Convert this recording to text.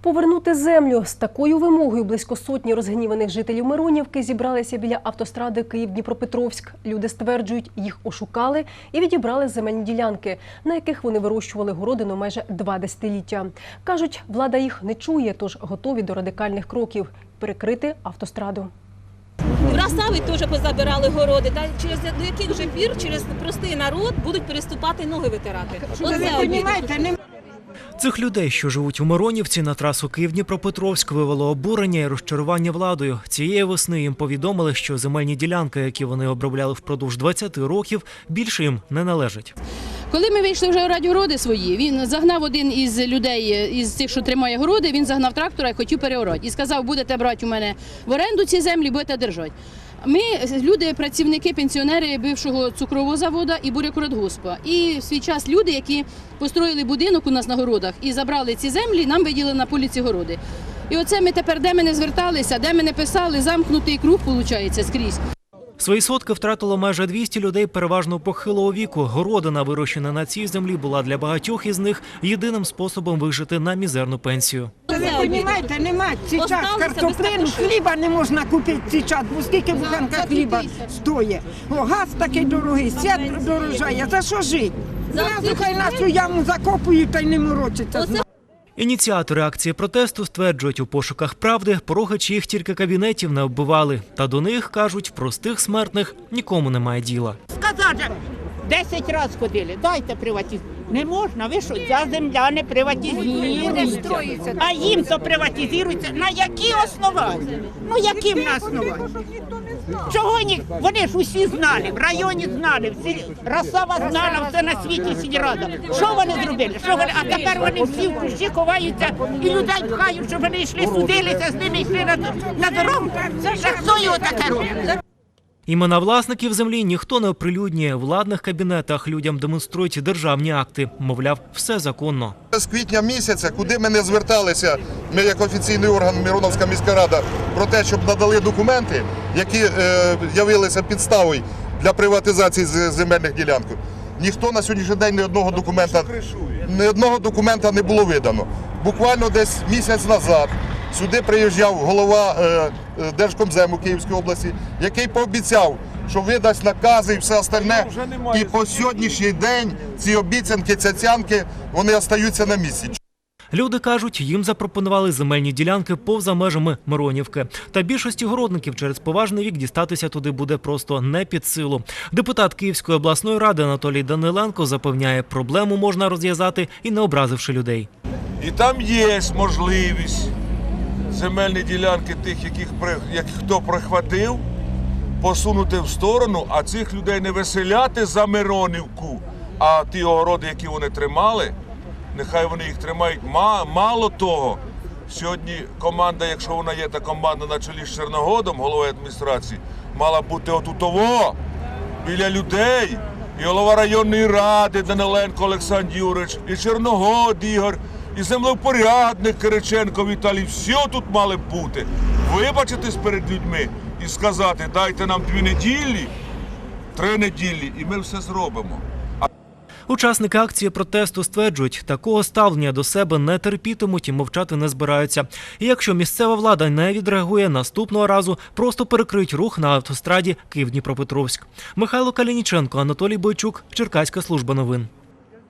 Повернути землю з такою вимогою близько сотні розгніваних жителів Миронівки зібралися біля автостради Київ-Дніпропетровськ. Люди стверджують, їх ошукали і відібрали земельні ділянки, на яких вони вирощували городину майже два десятиліття. кажуть, влада їх не чує, тож готові до радикальних кроків перекрити автостраду. В Росави теж позабирали городи. Та через до яких же пір через простий народ будуть переступати ноги витирати. Оце обідно. розумієте, не Цих людей, що живуть у Миронівці на трасу Київ-Дніпропетровськ, вивело обурення і розчарування владою. Цієї весни їм повідомили, що земельні ділянки, які вони обробляли впродовж 20 років, більше їм не належать. Коли ми вийшли вже орати городи свої, він загнав один із людей, із тих, що тримає городи, він загнав трактора і хотів переорати. І сказав, будете брати у мене в оренду ці землі, будете держати. Ми люди, працівники, пенсіонери бившого цукрового заводу і бурякородгоспа. І в свій час люди, які построїли будинок у нас на городах і забрали ці землі, нам виділили на полі ці городи. І оце ми тепер, де ми не зверталися, де ми не писали, замкнутий круг, виходить, скрізь. Свої сотки втратило майже 200 людей, переважно похилого віку. Городина, вирощена на цій землі, була для багатьох із них єдиним способом вижити на мізерну пенсію. ви розумієте, нема час картоплину, хліба не можна купити час, бо скільки буханка хліба стоїть. О, газ такий дорогий, свят дорожає. За що жити? Зразу хай нас у яму закопують та й не морочиться. Ініціатори акції протесту стверджують, у пошуках правди порогачі чиїх тільки кабінетів не оббивали. Та до них кажуть, простих смертних нікому немає діла. сказати. Десять разів ходили, дайте приватизувати. Не можна, ви що, ця земля не приватизується. А їм то приватизується. На які основанні? Ну яким на основанні? Чого ні? Вони ж усі знали, в районі знали, всі Росава знала, все на світі сільрада. Що вони зробили? Що вони? А тепер вони всі в кущі ховаються і людей пхають, щоб вони йшли, судилися, з ними йшли на, на дорогу. Це хто його таке робить? Імена власників землі ніхто не оприлюднює. В владних кабінетах людям демонструють державні акти. Мовляв, все законно. З квітня місяця, куди ми не зверталися, ми як офіційний орган Мироновська міська рада, про те, щоб надали документи, які е, підставою для приватизації земельних ділянок. Ніхто на сьогоднішній день ні одного документа, ні одного документа не було видано. Буквально десь місяць назад сюди приїжджав голова е, Держкомзему Київської області, який пообіцяв, що видасть накази і все остальне. І по сьогоднішній день ці обіцянки, цяцянки, вони остаються на місці. Люди кажуть, їм запропонували земельні ділянки поза межами Миронівки. Та більшості городників через поважний вік дістатися туди буде просто не під силу. Депутат Київської обласної ради Анатолій Даниленко запевняє, проблему можна розв'язати і не образивши людей. І там є можливість земельні ділянки тих, яких як хто прихватив, посунути в сторону, а цих людей не виселяти за Миронівку, а ті огороди, які вони тримали, нехай вони їх тримають. Мало того, сьогодні команда, якщо вона є та команда на чолі з Черногодом, головою адміністрації, мала бути отутово, біля людей. І голова районної ради Даниленко Олександр Юрич, і Чорногод Ігор, і землевпорядник Кириченко Віталій. Всі тут мали б бути. Вибачитись перед людьми і сказати, дайте нам дві неділі, три неділі, і ми все зробимо. Учасники акції протесту стверджують, такого ставлення до себе не терпітимуть і мовчати не збираються. І якщо місцева влада не відреагує наступного разу, просто перекриють рух на автостраді Київ-Дніпропетровськ. Михайло Калініченко, Анатолій Бойчук, Черкаська служба новин.